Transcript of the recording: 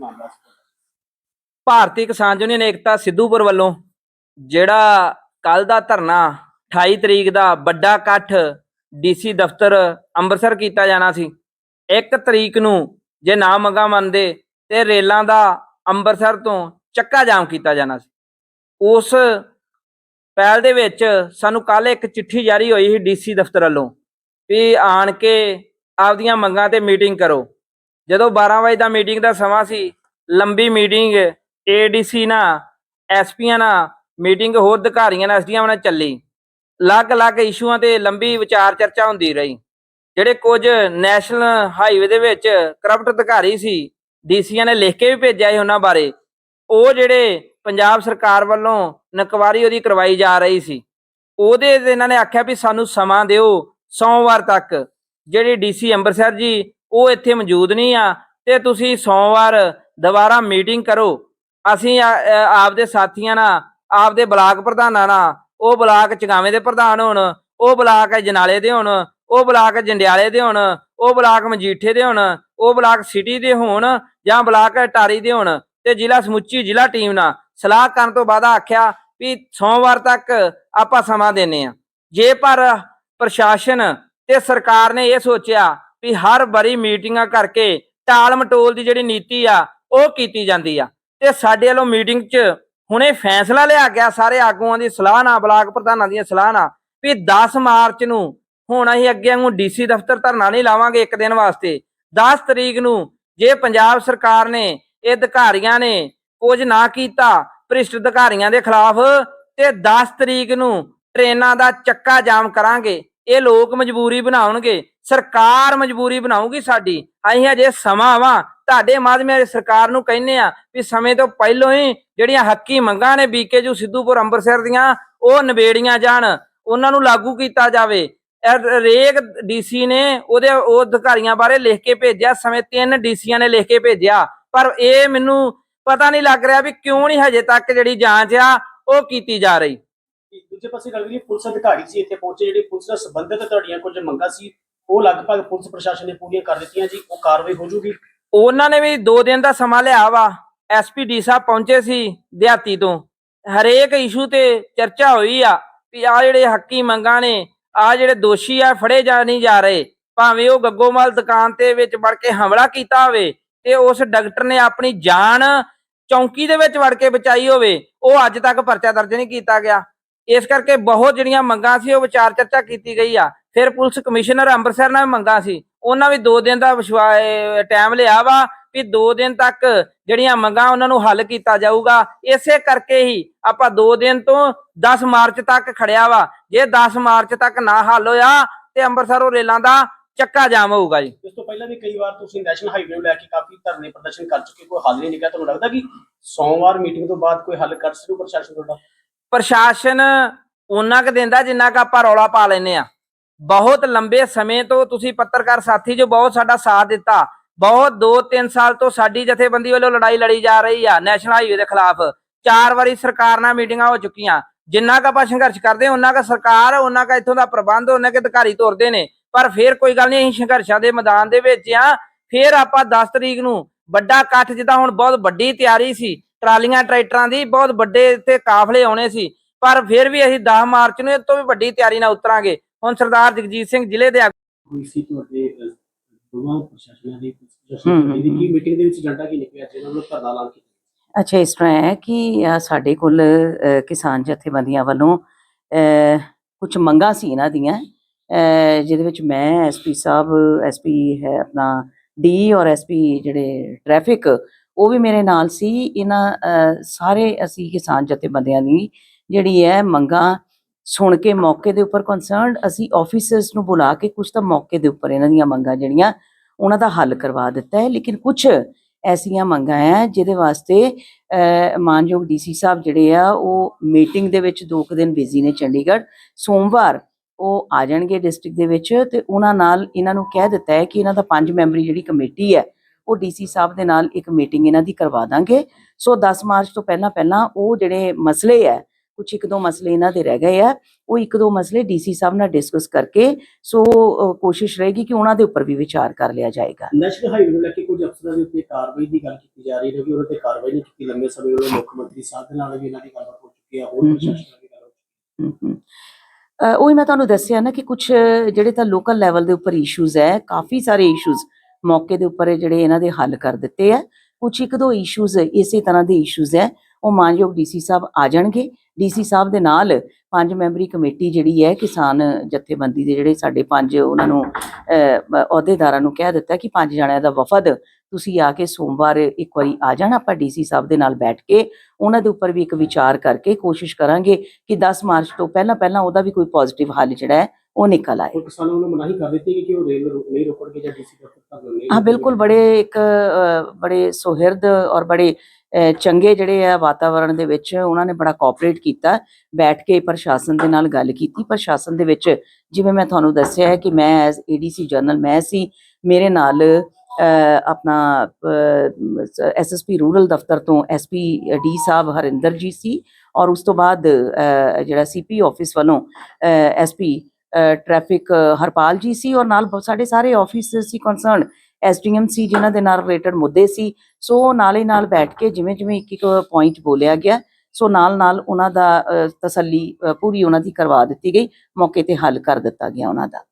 ਮਾਮਲਾ ਸੀ ਭਾਰਤੀ ਕਿਸਾਨ ਯੂਨੀਅਨ ਏਕਤਾ ਸਿੱਧੂਪੁਰ ਵੱਲੋਂ ਜਿਹੜਾ ਕੱਲ ਦਾ ਧਰਨਾ 28 ਤਰੀਕ ਦਾ ਵੱਡਾ ਇਕੱਠ ਡੀਸੀ ਦਫ਼ਤਰ ਅੰਮ੍ਰਿਤਸਰ ਕੀਤਾ ਜਾਣਾ ਸੀ 1 ਤਰੀਕ ਨੂੰ ਜੇ ਨਾ ਮੰਗਾ ਮੰਨਦੇ ਤੇ ਰੇਲਾਂ ਦਾ ਅੰਮ੍ਰਿਤਸਰ ਤੋਂ ਚੱਕਾ ਜਾਮ ਕੀਤਾ ਜਾਣਾ ਸੀ। ਉਸ ਪਹਿਲ ਦੇ ਵਿੱਚ ਸਾਨੂੰ ਕੱਲ ਇੱਕ ਚਿੱਠੀ ਜਾਰੀ ਹੋਈ ਸੀ ਡੀਸੀ ਦਫ਼ਤਰ ਵੱਲੋਂ ਵੀ ਆਣ ਕੇ ਆਪਦੀਆਂ ਮੰਗਾਂ ਤੇ ਮੀਟਿੰਗ ਕਰੋ। ਜਦੋਂ 12 ਵਜੇ ਦਾ ਮੀਟਿੰਗ ਦਾ ਸਮਾਂ ਸੀ, ਲੰਬੀ ਮੀਟਿੰਗ ਏਡੀਸੀ ਨਾਲ ਐਸਪੀਆਂ ਨਾਲ ਮੀਟਿੰਗ ਹੋਰ ਅਧਿਕਾਰੀਆਂ ਨਾਲ ਐਸਡੀਆਂ ਨਾਲ ਚੱਲੀ। ਅਲੱਗ-ਅਲੱਗ ਇਸ਼ੂਆਂ ਤੇ ਲੰਬੀ ਵਿਚਾਰ ਚਰਚਾ ਹੁੰਦੀ ਰਹੀ, ਜਿਹੜੇ ਕੁਝ ਨੈਸ਼ਨਲ ਹਾਈਵੇ ਦੇ ਵਿੱਚ ਕਰਪਟ ਅਧਿਕਾਰੀ ਸੀ ਡੀਸੀਆਂ ਨੇ ਲਿਖ ਕੇ ਵੀ ਭੇਜਿਆ ਸੀ ਉਹਨਾਂ ਬਾਰੇ। ਉਹ ਜਿਹੜੇ ਪੰਜਾਬ ਸਰਕਾਰ ਵੱਲੋਂ ਨਕਵਾਰੀ ਉਹਦੀ ਕਰਵਾਈ ਜਾ ਰਹੀ ਸੀ, ਉਹਦੇ ਤੇ ਇਹਨਾਂ ਨੇ ਆਖਿਆ ਵੀ ਸਾਨੂੰ ਸਮਾਂ ਦਿਓ, ਸੋਮਵਾਰ ਤੱਕ। ਜਿਹੜੀ ਡੀਸੀ ਅੰਮ੍ਰਿਤਸਰ ਜੀ ਉਹ ਇੱਥੇ ਮੌਜੂਦ ਨਹੀਂ ਆ, ਤੇ ਤੁਸੀਂ ਸੋਮਵਾਰ ਦੁਬਾਰਾ ਮੀਟਿੰਗ ਕਰੋ। ਅਸੀਂ ਆਪਦੇ ਸਾਥੀਆਂ ਨਾਲ, ਆਪਦੇ ਬਲਾਕ ਪ੍ਰਧਾਨਾਂ ਨਾਲ, ਉਹ ਬਲਾਕ ਚਗਾਵੇਂ ਦੇ ਪ੍ਰਧਾਨ ਹੋਣ, ਉਹ ਬਲਾਕ ਜਨਾਲੇ ਦੇ ਹੋਣ, ਉਹ ਬਲਾਕ ਜੰਡਿਆਲੇ ਦੇ ਹੋਣ, ਉਹ ਬਲਾਕ ਮਜੀਠੇ ਦੇ ਹੋਣ, ਉਹ ਬਲਾਕ ਸਿਟੀ ਦੇ ਹੋਣ ਜਾਂ ਬਲਾਕ ਟਾਰੀ ਦੇ ਹੋਣ ਤੇ ਜ਼ਿਲ੍ਹਾ ਸਮੁੱਚੀ ਜ਼ਿਲ੍ਹਾ ਟੀਮ ਨਾਲ ਸਲਾਹ ਕਰਨ ਤੋਂ ਬਾਅਦ ਆਖਿਆ ਵੀ ਸੋਮਵਾਰ ਤੱਕ ਆਪਾਂ ਸਮਾਂ ਦਿੰਨੇ ਆ ਜੇ ਪਰ ਪ੍ਰਸ਼ਾਸਨ ਤੇ ਸਰਕਾਰ ਨੇ ਇਹ ਸੋਚਿਆ ਵੀ ਹਰ ਵਾਰੀ ਮੀਟਿੰਗਾਂ ਕਰਕੇ ਟਾਲ ਮਟੋਲ ਦੀ ਜਿਹੜੀ ਨੀਤੀ ਆ, ਉਹ ਕੀਤੀ ਜਾਂਦੀ ਆ। ਤੇ ਸਾਡੇ ਵੱਲੋਂ ਮੀਟਿੰਗ 'ਚ ਹੁਣੇ ਫੈਸਲਾ ਲਿਆ ਗਿਆ, ਸਾਰੇ ਆਗੂਆਂ ਦੀ ਸਲਾਹ ਨਾਲ, ਬਲਾਕ ਪ੍ਰਧਾਨਾਂ ਦੀਆਂ ਸਲਾਹ ਨਾਲ, ਵੀ 10 ਮਾਰਚ ਨੂੰ ਹੁਣ ਅਸੀਂ ਅੱਗੇ ਨੂੰ ਡੀਸੀ ਦਫ਼ਤਰ ਧਰਨਾ ਨਹੀਂ ਲਾਵਾਂਗੇ ਇੱਕ ਦਿਨ ਵਾਸਤੇ। 10 ਤਰੀਕ ਨੂੰ ਜੇ ਪੰਜਾਬ ਸਰਕਾਰ ਨੇ, ਇਹ ਅਧਿਕਾਰੀਆਂ ਨੇ ਕੁਝ ਨਾ ਕੀਤਾ, ਭ੍ਰਿਸ਼ਟ ਅਧਿਕਾਰੀਆਂ ਦੇ ਖਿਲਾਫ, ਤੇ 10 ਤਰੀਕ ਨੂੰ ਟ੍ਰੇਨਾਂ ਦਾ ਚੱਕਾ ਜਾਮ ਕਰਾਂਗੇ। ਇਹ ਲੋਕ ਮਜਬੂਰੀ ਬਣਾਉਣਗੇ, ਸਰਕਾਰ ਮਜਬੂਰੀ ਬਣਾਉਗੀ ਸਾਡੀ। ਅਸੀਂ ਹਜੇ ਸਮਾਂ ਵਾ। ਤੁਹਾਡੇ ਮਾਧਿਅਮ ਸਰਕਾਰ ਨੂੰ ਕਹਿੰਨੇ ਆ ਵੀ ਸਮੇਂ ਤੋਂ ਪਹਿਲਾਂ ਹੀ ਜਿਹੜੀਆਂ ਹੱਕੀ ਮੰਗਾਂ ਨੇ ਬੀਕੇਜੂ ਸਿੱਧੂਪੁਰ, ਅੰਮ੍ਰਿਤਸਰ ਦੀਆਂ, ਉਹ ਨਿਬੇੜੀਆਂ ਜਾਣ। ਉਹਨਾਂ ਨੂੰ ਲਾਗੂ ਕੀਤਾ ਜਾਵੇ। ਇਹ ਰੇਕ ਡੀਸੀ ਨੇ ਉਹਦੇ ਉਹ ਅਧਿਕਾਰੀਆਂ ਬਾਰੇ ਲਿਖ ਕੇ ਭੇਜਿਆ। ਸਮੇਂ ਤਿੰਨ ਡੀਸੀਆਂ ਨੇ ਲਿਖ ਕੇ ਭੇਜਿਆ। ਪਰ ਇਹ ਮੈਨੂੰ ਪਤਾ ਨਹੀਂ ਲੱਗ ਰਿਹਾ ਵੀ ਕਿਉਂ ਨਹੀਂ ਹਜੇ ਤੱਕ ਜਿਹੜੀ ਜਾਂਚ ਆ, ਉਹ ਕੀਤੀ ਜਾ ਰਹੀ। ਦੂਜੇ ਪਾਸੇ ਗੱਲ ਕਰੀਏ, ਪੁਲਿਸ ਅਧਿਕਾਰੀ ਸੀ ਇੱਥੇ ਪਹੁੰਚੇ, ਜਿਹੜੀ ਪੁਲਿਸ ਨਾਲ ਸੰਬੰਧਿਤ ਤੁਹਾਡੀਆਂ ਕੁਝ ਮੰਗਾਂ ਸੀ, ਉਹ ਲਗਭਗ ਪੁਲਿਸ ਪ੍ਰਸ਼ਾਸਨ ਨੇ ਪੂਰੀਆਂ ਕਰ ਦਿੱਤੀਆਂ ਜੀ, ਉਹ ਕਾਰਵਾਈ ਹੋ ਜੂਗੀ। ਉਹਨਾਂ ਨੇ ਵੀ 2 ਦਿਨ ਦਾ ਸਮਾਂ ਲਿਆ ਵਾ ਐਸਪੀਡੀ ਸਾਹਿਬ ਪਹੁੰਚੇ ਸੀ ਦਿਹਾਤੀ ਤੋਂ। ਹਰੇਕ ਇਸ਼ੂ ਤੇ ਚਰਚਾ ਹੋਈ ਆ ਵੀ ਆ ਜਿਹੜੇ ਹੱਕੀ ਮੰਗਾਂ ਨੇ ਆ ਜਿਹੜੇ ਦੋਸ਼ੀ ਆ, ਫੜੇ ਜਾ ਨਹੀਂ ਜਾ ਰਹੇ। ਭਾਵੇਂ ਉਹ ਗੱਗੋਮਾਲ ਦੁਕਾਨ ਤੇ ਵਿੱਚ ਵੜ ਕੇ ਹਮਲਾ ਕੀਤਾ ਹੋਵੇ ਤੇ ਉਸ ਡਾਕਟਰ ਨੇ ਆਪਣੀ ਜਾਨ ਚੌਂਕੀ ਦੇ ਵਿੱਚ ਵੜ ਕੇ ਬਚਾਈ ਹੋਵੇ, ਉਹ ਅੱਜ ਤੱਕ ਪਰਚਾ ਦਰਜ ਨਹੀਂ ਕੀਤਾ ਗਿਆ। ਇਸ ਕਰਕੇ ਬਹੁਤ ਜਿਹੜੀਆਂ ਮੰਗਾਂ ਸੀ, ਉਹ ਵਿਚਾਰ ਚਰਚਾ ਕੀਤੀ ਗਈ ਆ। ਫਿਰ ਪੁਲਿਸ ਕਮਿਸ਼ਨਰ ਅੰਮ੍ਰਿਤਸਰ ਨਾਲ ਮੰਗਾਂ ਸੀ। ਉਹਨਾਂ ਵੀ 2 ਦਿਨ ਦਾ ਟਾਈਮ ਲਿਆ ਵਾ ਵੀ 2 ਦਿਨ ਤੱਕ ਜਿਹੜੀਆਂ ਮੰਗਾਂ ਉਹਨਾਂ ਨੂੰ ਹੱਲ ਕੀਤਾ ਜਾਊਗਾ। ਇਸੇ ਕਰਕੇ ਹੀ ਆਪਾਂ 2 ਦਿਨ ਤੋਂ 10 ਮਾਰਚ ਤੱਕ ਖੜਿਆ ਵਾ। ਜੇ 10 ਮਾਰਚ ਤੱਕ ਨਾ ਹੱਲ ਹੋਇਆ ਤੇ ਅੰਮ੍ਰਿਤਸਰੋਂ ਰੇਲਾਂ ਦਾ ਚੱਕਾ ਜਾਮ ਹੋਊਗਾ ਜੀ। ਇਸ ਤੋਂ ਪਹਿਲਾਂ ਵੀ ਕਈ ਵਾਰ ਤੁਸੀਂ ਨੈਸ਼ਨਲ ਹਾਈਵੇ ਨੂੰ ਲੈ ਕੇ ਕਾਫੀ ਧਰਨੇ ਪ੍ਰਦਰਸ਼ਨ ਕਰ ਚੁੱਕੇ ਕੋਈ ਹੱਲ ਨਹੀਂ ਨਿਕਲਿਆ। ਤੁਹਾਨੂੰ ਲੱਗਦਾ ਕਿ ਸੋਮਵਾਰ ਮੀਟਿੰਗ ਤੋਂ ਬਾਅਦ ਕੋਈ ਹੱਲ ਕਰ ਸਕੂ ਪ੍ਰਸ਼ਾਸਨ ਤੁਹਾਡਾ? ਪ੍ਰਸ਼ਾਸਨ ਉਹਨਾਂ ਕੁ ਦਿੰਦਾ ਜਿੰਨਾ ਕੁ ਆਪਾਂ ਰੌਲਾ ਪਾ ਲੈਨੇ ਆ ਬਹੁਤ ਲੰਬੇ ਸਮੇਂ ਤੋਂ ਤੁਸੀਂ ਪੱਤਰਕਾਰ ਸਾਥੀ ਜੋ ਬਹੁਤ ਸਾਡਾ ਸਾਥ ਦਿੱਤਾ ਬਹੁਤ 2-3 ਸਾਲ ਤੋਂ ਸਾਡੀ ਜਥੇਬੰਦੀ ਵੱਲੋਂ ਲੜਾਈ ਲੜੀ ਜਾ ਰਹੀ ਆ ਨੈਸ਼ਨਲ ਹਾਈਵੇ ਦੇ ਖਿਲਾਫ। ਚਾਰ ਵਾਰੀ ਸਰਕਾਰ ਨਾਲ ਮੀਟਿੰਗਾਂ ਹੋ ਚੁੱਕੀਆਂ। ਜਿੰਨਾ ਕੁ ਆਪਾਂ ਸੰਘਰਸ਼ ਕਰਦੇ ਹਾਂ, ਉਹਨਾਂ ਕੁ ਸਰਕਾਰ ਉਹਨਾਂ ਕੁ ਇੱਥੋਂ ਦਾ ਪ੍ਰਬੰਧ ਉਹਨਾਂ ਕੁ ਅਧਿਕਾਰੀ ਤੁਰਦੇ ਨੇ। ਪਰ ਫਿਰ ਕੋਈ ਗੱਲ ਨਹੀਂ ਅਸੀਂ ਸੰਘਰਸ਼ਾਂ ਦੇ ਮੈਦਾਨ ਦੇ ਵਿੱਚ ਆ ਫਿਰ ਆਪਾਂ 10 ਤਰੀਕ ਨੂੰ ਵੱਡਾ ਇਕੱਠ ਜਿੱਦਾਂ ਹੁਣ ਬਹੁਤ ਵੱਡੀ ਤਿਆਰੀ ਸੀ ਟਰਾਲੀਆਂ ਟਰੈਕਟਰਾਂ ਦੀ ਬਹੁਤ ਵੱਡੇ ਇੱਥੇ ਕਾਫਲੇ ਆਉਣੇ ਸੀ ਪਰ ਫਿਰ ਵੀ ਅਸੀਂ 10 ਮਾਰਚ ਨੂੰ ਇਹ ਤੋਂ ਵੀ ਵੱਡੀ ਤਿਆਰੀ ਨਾਲ ਉਤਰਾਂਗੇ। ਹੁਣ ਸਰਦਾਰ ਜਗਜੀਤ ਸਿੰਘ ਜ਼ਿਲ੍ਹੇ ਦੇ ਹੋਈ ਸੀ ਤੁਹਾਡੇ ਅਹ, ਦੋਵਾਂ ਪ੍ਰਸ਼ਾਸਨਾਂ ਦੀ ਹਮ, ਹਮ, ਦੀ ਕੀ ਮੀਟਿੰਗ ਦੇ ਵਿੱਚ ਏਜੰਡਾ ਕੀ ਨਿਕਲਿਆ ਜਿਹਨਾਂ ਨੂੰ ਧਰਨਾ ਐਲਾਨ ਕੀਤਾ? ਅੱਛਾ ਇਸ ਤਰ੍ਹਾਂ ਹੈ ਕਿ ਸਾਡੇ ਕੋਲ ਕਿਸਾਨ ਜਥੇਬੰਦੀਆਂ ਵੱਲੋਂ ਕੁਝ ਮੰਗਾਂ ਸੀ ਇਹਨਾਂ ਦੀਆਂ ਜਿਹਦੇ ਵਿੱਚ ਮੈਂ ਐਸਪੀ ਸਾਹਿਬ ਐਸਪੀ ਹੈ ਆਪਣਾ ਡੀ ਔਰ ਐਸਪੀ ਜਿਹੜੇ ਟ੍ਰੈਫਿਕ ਉਹ ਵੀ ਮੇਰੇ ਨਾਲ ਸੀ। ਇਹਨਾਂ ਸਾਰੇ ਅਸੀਂ ਕਿਸਾਨ ਜਥੇਬੰਦੀਆਂ ਦੀ ਜਿਹੜੀ ਹੈ ਮੰਗਾਂ ਸੁਣ ਕੇ ਮੌਕੇ ਦੇ ਉੱਪਰ ਕਨਸਰਨਡ ਅਸੀਂ ਆਫੀਸਰਸ ਨੂੰ ਬੁਲਾ ਕੇ ਕੁਝ ਤਾਂ ਮੌਕੇ ਦੇ ਉੱਪਰ ਇਹਨਾਂ ਦੀਆਂ ਮੰਗਾਂ ਜਿਹੜੀਆਂ ਉਹਨਾਂ ਦਾ ਹੱਲ ਕਰਵਾ ਦਿੱਤਾ ਹੈ। ਲੇਕਿਨ ਕੁਝ ਐਸੀਆਂ ਮੰਗਾਂ ਹੈ ਜਿਹਦੇ ਵਾਸਤੇ ਅਹ, ਮਾਨਯੋਗ ਡੀਸੀ ਸਾਹਿਬ ਜਿਹੜੇ ਆ ਉਹ ਮੀਟਿੰਗ ਦੇ ਵਿੱਚ ਦੋ ਕੁ ਦਿਨ ਬਿਜ਼ੀ ਨੇ ਚੰਡੀਗੜ੍ਹ। ਸੋਮਵਾਰ ਉਹ ਆ ਜਾਣਗੇ ਡਿਸਟ੍ਰਿਕਟ ਦੇ ਵਿੱਚ ਤੇ ਉਹਨਾਂ ਨਾਲ ਇਹਨਾਂ ਨੂੰ ਕਹਿ ਦਿੱਤਾ ਹੈ ਕਿ ਇਹਨਾਂ ਦਾ ਪੰਜ ਮੈਂਬਰੀ ਜਿਹੜੀ ਕਮੇਟੀ ਹੈ ਉਹ ਡੀਸੀ ਸਾਹਿਬ ਦੇ ਨਾਲ ਇੱਕ ਮੀਟਿੰਗ ਇਹਨਾਂ ਦੀ ਕਰਵਾ ਦਾਂਗੇ ਸੋ 10 ਮਾਰਚ ਤੋਂ ਪਹਿਲਾਂ ਪਹਿਲਾਂ ਉਹ ਜਿਹੜੇ ਮਸਲੇ ਹੈ ਕੁਝ ਇੱਕ ਦੋ ਮਸਲੇ ਇਹਨਾਂ ਦੇ ਰਹਿ ਗਏ ਆ ਉਹ ਇੱਕ ਦੋ ਮਸਲੇ ਡੀਸੀ ਸਾਹਿਬ ਨਾਲ ਡਿਸਕਸ ਕਰਕੇ ਸੋ ਕੋਸ਼ਿਸ਼ ਰਹੇਗੀ ਕਿ ਉਹਨਾਂ ਦੇ ਉੱਪਰ ਵੀ ਵਿਚਾਰ ਕਰ ਲਿਆ ਜਾਏਗਾ ਨੈਸ਼ਨਲ ਹਾਈਵੇ ਨੂੰ ਲੈ ਕੇ ਕੁਝ ਅਫਸਰਾਂ ਦੇ ਉੱਤੇ ਕਾਰਵਾਈ ਦੀ ਗੱਲ ਕੀਤੀ ਜਾ ਰਹੀ ਹੈ ਕਿ ਉਹਨਾਂ ਤੇ ਕਾਰਵਾਈ ਨਹੀਂ ਕੀਤੀ ਲੰਮੇ ਸਮੇਂ ਤੋਂ ਮੁੱਖ ਮੰਤਰੀ ਸਾਹਿਬ ਦੇ ਨਾਲ ਵੀ ਇਹਨਾਂ ਦੀ ਗੱਲਬਾਤ ਹੋ ਚੁੱਕੀ ਹੈ ਹੋਰ ਹਮ ਹਮ। ਪ੍ਰਸ਼ਾਸਨ ਨਾਲ ਵੀ ਗੱਲ ਹੋ ਚੁੱਕੀ ਹਮ ਹਮ। ਅ, ਉਹੀ ਮੈਂ ਤੁਹਾਨੂੰ ਦੱਸਿਆ ਨਾ ਕਿ ਕੁਝ ਜਿਹੜੇ ਤਾਂ ਲੋਕਲ ਲੈਵਲ ਦੇ ਉੱਪਰ ਇਸ਼ੂਜ਼ ਹੈ ਕਾਫੀ ਸਾਰੇ ਇਸ਼ੂਜ਼ ਮੌਕੇ ਦੇ ਉੱਪਰ ਜਿਹੜੇ ਇਹਨਾਂ ਦੇ ਹੱਲ ਕਰ ਦਿੱਤੇ ਆ। ਕੁਝ ਇੱਕ ਦੋ ਇਸ਼ੂਜ਼ ਇਸੇ ਤਰ੍ਹਾਂ ਦੇ ਇਸ਼ੂਜ਼ ਹੈ। ਉਹ ਮਾਨਯੋਗ ਡੀਸੀ ਸਾਹਿਬ ਆ ਜਾਣਗੇ। ਡੀਸੀ ਸਾਹਿਬ ਦੇ ਨਾਲ ਪੰਜ ਮੈਂਬਰੀ ਕਮੇਟੀ ਜਿਹੜੀ ਹੈ ਕਿਸਾਨ ਜਥੇਬੰਦੀ ਦੇ ਜਿਹੜੇ ਸਾਡੇ ਪੰਜ ਉਹਨਾਂ ਨੂੰ ਅਹੁਦੇਦਾਰਾਂ ਨੂੰ ਕਹਿ ਦਿੱਤਾ ਕਿ ਪੰਜ ਜਣਿਆਂ ਦਾ ਵਫਦ ਤੁਸੀਂ ਆ ਕੇ ਸੋਮਵਾਰ ਇੱਕ ਵਾਰੀ ਆ ਜਾਣਾ ਆਪਾਂ ਡੀਸੀ ਸਾਹਿਬ ਦੇ ਨਾਲ ਬੈਠ ਕੇ। ਉਹਨਾਂ ਦੇ ਉੱਪਰ ਵੀ ਇੱਕ ਵਿਚਾਰ ਕਰਕੇ ਕੋਸ਼ਿਸ਼ ਕਰਾਂਗੇ ਕਿ 10 ਮਾਰਚ ਤੋਂ ਪਹਿਲਾਂ ਪਹਿਲਾਂ ਉਹਦਾ ਵੀ ਕੋਈ ਪੋਜ਼ਿਟਿਵ ਹੱਲ ਜਿਹੜਾ ਹੈ ਉਹ ਨਿਕਲ ਆਏ। ਕਿਸਾਨਾਂ ਮਨਾਹੀ ਕਰ ਦਿੱਤੀ ਕਿ ਉਹ ਰੇਲ ਰੋ- ਨਹੀਂ ਰੋਕਣਗੇ ਜਾਂ ਡੀਸੀ ਦਫ਼ਤਰ ਤੱਕ ਨਹੀਂ ਹਾਂ ਬਿਲਕੁਲ ਬੜੇ ਇੱਕ ਬੜੇ ਸੁਹਿਰਦ ਔਰ ਬੜੇ ਚੰਗੇ ਜਿਹੜੇ ਆ ਵਾਤਾਵਰਣ ਦੇ ਵਿੱਚ ਉਹਨਾਂ ਨੇ ਬੜਾ ਕੋਆਪਰੇਟ ਕੀਤਾ ਬੈਠ ਕੇ ਪ੍ਰਸ਼ਾਸਨ ਦੇ ਨਾਲ ਗੱਲ ਕੀਤੀ। ਪ੍ਰਸ਼ਾਸਨ ਦੇ ਵਿੱਚ ਜਿਵੇਂ ਮੈਂ ਤੁਹਾਨੂੰ ਦੱਸਿਆ ਹੈ ਕਿ ਮੈਂ ਐਜ਼ ਏਡੀਸੀ ਜਨਰਲ ਮੈਂ ਸੀ ਮੇਰੇ ਨਾਲ ਆਪਣਾ ਐਸਐਸਪੀ ਰੂਰਲ ਦਫ਼ਤਰ ਤੋਂ ਐਸਪੀ ਡੀ ਸਾਹਿਬ ਹਰਿੰਦਰ ਜੀ ਸੀ ਔਰ ਉਸ ਤੋਂ ਬਾਅਦ ਜਿਹੜਾ ਸੀਪੀ ਆਫਿਸ ਵੱਲੋਂ ਐਸਪੀ ਟ੍ਰੈਫਿਕ ਹਰਪਾਲ ਜੀ ਸੀ ਔਰ ਨਾਲ ਬਹੁਤ ਸਾਡੇ ਸਾਰੇ ਆਫਿਸ ਸੀ ਕੰਸਰਨ ਐਸਡੀਐਮ ਸੀ ਜਿਨ੍ਹਾਂ ਦੇ ਨਾਲ ਰਿਲੇਟਡ ਮੁੱਦੇ ਸੀ। ਸੋ ਨਾਲੇ ਨਾਲ ਬੈਠ ਕੇ ਜਿਵੇਂ ਜਿਵੇਂ ਇੱਕ ਇੱਕ ਪੁਆਇੰਟ ਬੋਲਿਆ ਗਿਆ, ਸੋ ਨਾਲ ਨਾਲ ਉਹਨਾਂ ਦਾ ਤਸੱਲੀ ਪੂਰੀ ਉਹਨਾਂ ਦੀ ਕਰਵਾ ਦਿੱਤੀ ਗਈ। ਮੌਕੇ ਤੇ ਹੱਲ ਕਰ ਦਿੱਤਾ ਗਿਆ ਉਹਨਾਂ ਦਾ।